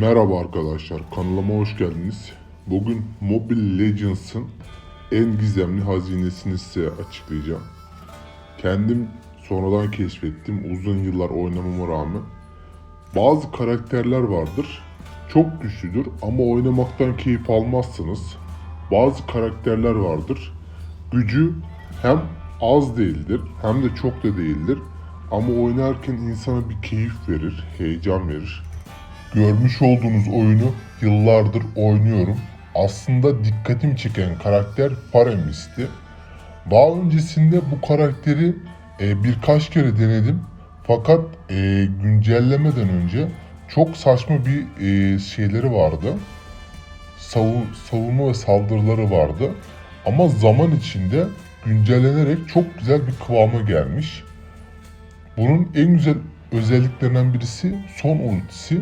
Merhaba arkadaşlar, kanalıma hoş geldiniz. Bugün Mobile Legends'ın en gizemli hazinesini size açıklayacağım. Kendim sonradan keşfettim uzun yıllar oynamama rağmen. Bazı karakterler vardır, çok güçlüdür ama oynamaktan keyif almazsınız. Bazı karakterler vardır, gücü hem az değildir hem de çok da değildir. Ama oynarken insana bir keyif verir, heyecan verir. Görmüş olduğunuz oyunu yıllardır oynuyorum. Aslında dikkatimi çeken karakter Faramis'ti. Daha öncesinde bu karakteri e, birkaç kere denedim. Fakat e, güncellemeden önce çok saçma bir e, şeyleri vardı. Savun, savunma ve saldırıları vardı. Ama zaman içinde güncellenerek çok güzel bir kıvama gelmiş. Bunun en güzel özelliklerinden birisi son ultisi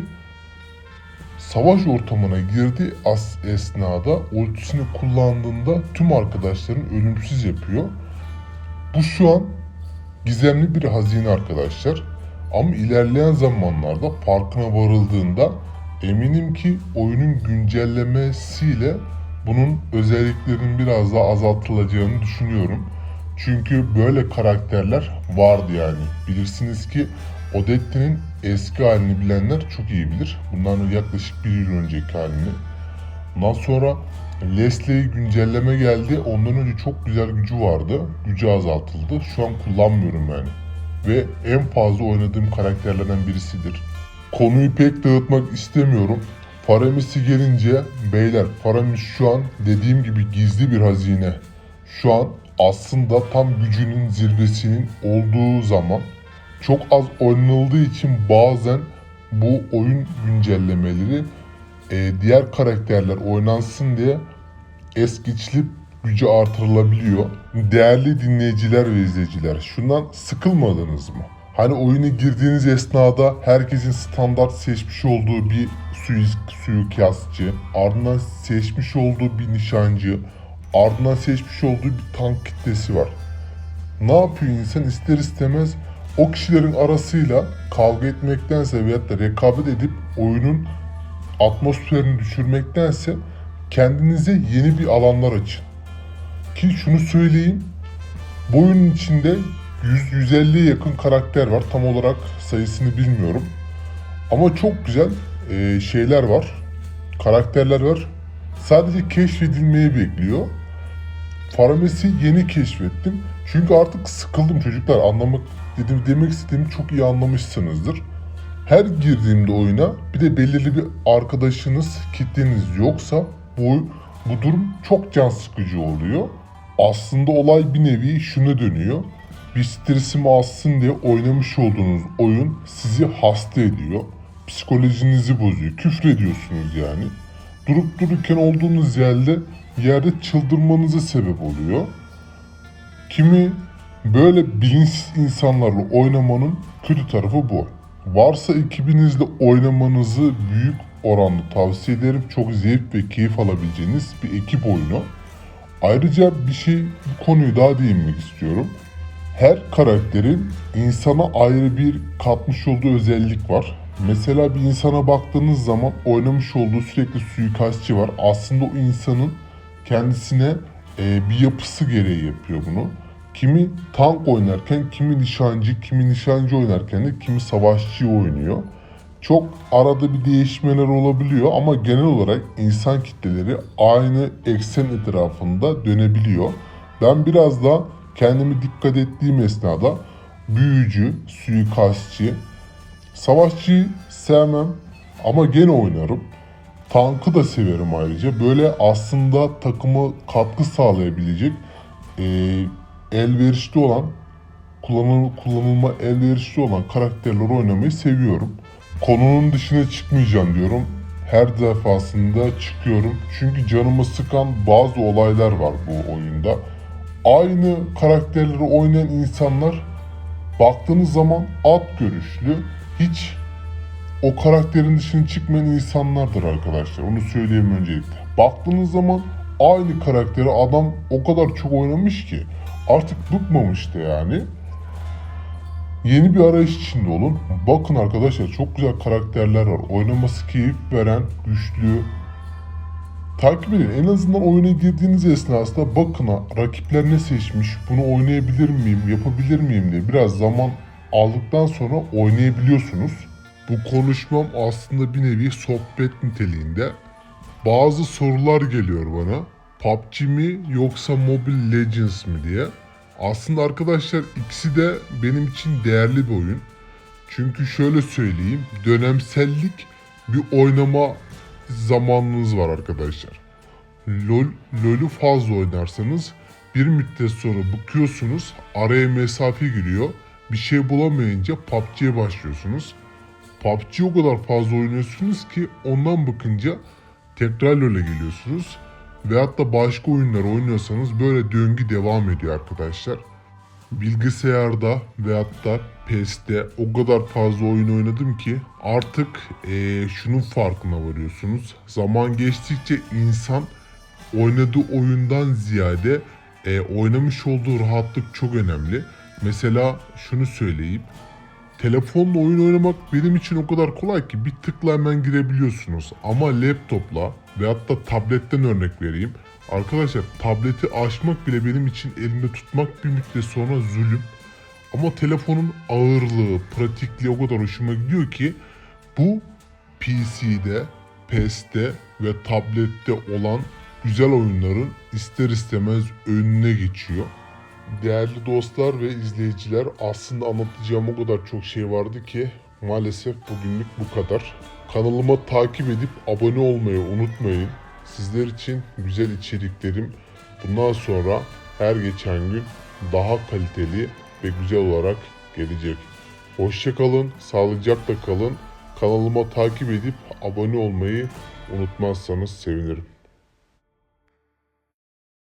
savaş ortamına girdiği as esnada ultisini kullandığında tüm arkadaşların ölümsüz yapıyor. Bu şu an gizemli bir hazine arkadaşlar. Ama ilerleyen zamanlarda farkına varıldığında eminim ki oyunun güncellemesiyle bunun özelliklerinin biraz daha azaltılacağını düşünüyorum. Çünkü böyle karakterler vardı yani. Bilirsiniz ki Odette'nin eski halini bilenler çok iyi bilir. Bundan yaklaşık bir yıl önceki halini. Ondan sonra Leslie'yi güncelleme geldi. Ondan önce çok güzel gücü vardı. Gücü azaltıldı. Şu an kullanmıyorum yani. Ve en fazla oynadığım karakterlerden birisidir. Konuyu pek dağıtmak istemiyorum. Faramis'i gelince beyler Faramis şu an dediğim gibi gizli bir hazine. Şu an aslında tam gücünün zirvesinin olduğu zaman çok az oynanıldığı için bazen bu oyun güncellemeleri e, diğer karakterler oynansın diye es geçilip gücü artırılabiliyor. Değerli dinleyiciler ve izleyiciler şundan sıkılmadınız mı? Hani oyuna girdiğiniz esnada herkesin standart seçmiş olduğu bir suyu, suikastçı, ardından seçmiş olduğu bir nişancı, ardından seçmiş olduğu bir tank kitlesi var. Ne yapıyor insan ister istemez o kişilerin arasıyla kavga etmektense veyahut da rekabet edip oyunun atmosferini düşürmektense kendinize yeni bir alanlar açın. Ki şunu söyleyeyim, bu oyunun içinde 100-150'ye yakın karakter var. Tam olarak sayısını bilmiyorum. Ama çok güzel e, şeyler var. Karakterler var. Sadece keşfedilmeyi bekliyor. Farames'i yeni keşfettim. Çünkü artık sıkıldım çocuklar. Anlamak dedim demek istediğimi çok iyi anlamışsınızdır. Her girdiğimde oyuna bir de belirli bir arkadaşınız, kitleniz yoksa bu bu durum çok can sıkıcı oluyor. Aslında olay bir nevi şuna dönüyor. Bir stresimi alsın diye oynamış olduğunuz oyun sizi hasta ediyor. Psikolojinizi bozuyor. Küfrediyorsunuz yani. Durup dururken olduğunuz yerde yerde çıldırmanıza sebep oluyor. Kimi böyle bilinçsiz insanlarla oynamanın kötü tarafı bu. Varsa ekibinizle oynamanızı büyük oranda tavsiye ederim. Çok zevk ve keyif alabileceğiniz bir ekip oyunu. Ayrıca bir şey bu konuyu daha değinmek istiyorum. Her karakterin insana ayrı bir katmış olduğu özellik var. Mesela bir insana baktığınız zaman oynamış olduğu sürekli suikastçı var. Aslında o insanın kendisine e, bir yapısı gereği yapıyor bunu. Kimi tank oynarken, kimi nişancı, kimi nişancı oynarken de kimi savaşçı oynuyor. Çok arada bir değişmeler olabiliyor ama genel olarak insan kitleleri aynı eksen etrafında dönebiliyor. Ben biraz da kendimi dikkat ettiğim esnada büyücü, suikastçı, savaşçıyı sevmem ama gene oynarım. Tankı da severim ayrıca. Böyle aslında takıma katkı sağlayabilecek e, elverişli olan kullanıl, kullanılma elverişli olan karakterleri oynamayı seviyorum. Konunun dışına çıkmayacağım diyorum. Her defasında çıkıyorum. Çünkü canımı sıkan bazı olaylar var bu oyunda. Aynı karakterleri oynayan insanlar baktığınız zaman alt görüşlü, hiç o karakterin dışına çıkmayan insanlardır arkadaşlar. Onu söyleyeyim öncelikle. Baktığınız zaman aynı karakteri adam o kadar çok oynamış ki artık bıkmamıştı yani. Yeni bir arayış içinde olun. Bakın arkadaşlar çok güzel karakterler var. Oynaması keyif veren, güçlü. Takip edin. En azından oyuna girdiğiniz esnasında bakın rakipler ne seçmiş, bunu oynayabilir miyim, yapabilir miyim diye biraz zaman aldıktan sonra oynayabiliyorsunuz. Bu konuşmam aslında bir nevi sohbet niteliğinde. Bazı sorular geliyor bana. PUBG mi yoksa Mobile Legends mi diye. Aslında arkadaşlar ikisi de benim için değerli bir oyun. Çünkü şöyle söyleyeyim, dönemsellik bir oynama zamanınız var arkadaşlar. LoL, LoL'ü fazla oynarsanız bir müddet sonra bıkıyorsunuz, araya mesafe giriyor. Bir şey bulamayınca PUBG'ye başlıyorsunuz. PUBG o kadar fazla oynuyorsunuz ki ondan bakınca tekrar LoL'e geliyorsunuz. Veyahut da başka oyunlar oynuyorsanız böyle döngü devam ediyor arkadaşlar. Bilgisayarda veyahut da PES'te o kadar fazla oyun oynadım ki artık eee, şunun farkına varıyorsunuz. Zaman geçtikçe insan oynadığı oyundan ziyade eee, oynamış olduğu rahatlık çok önemli. Mesela şunu söyleyeyim. Telefonla oyun oynamak benim için o kadar kolay ki bir tıkla hemen girebiliyorsunuz. Ama laptopla veyahut da tabletten örnek vereyim. Arkadaşlar tableti açmak bile benim için elimde tutmak bir müddet sonra zulüm. Ama telefonun ağırlığı, pratikliği o kadar hoşuma gidiyor ki bu PC'de, PES'te ve tablette olan güzel oyunların ister istemez önüne geçiyor. Değerli dostlar ve izleyiciler aslında anlatacağım o kadar çok şey vardı ki maalesef bugünlük bu kadar. Kanalıma takip edip abone olmayı unutmayın. Sizler için güzel içeriklerim bundan sonra her geçen gün daha kaliteli ve güzel olarak gelecek. Hoşçakalın, sağlıcakla kalın. Kanalıma takip edip abone olmayı unutmazsanız sevinirim.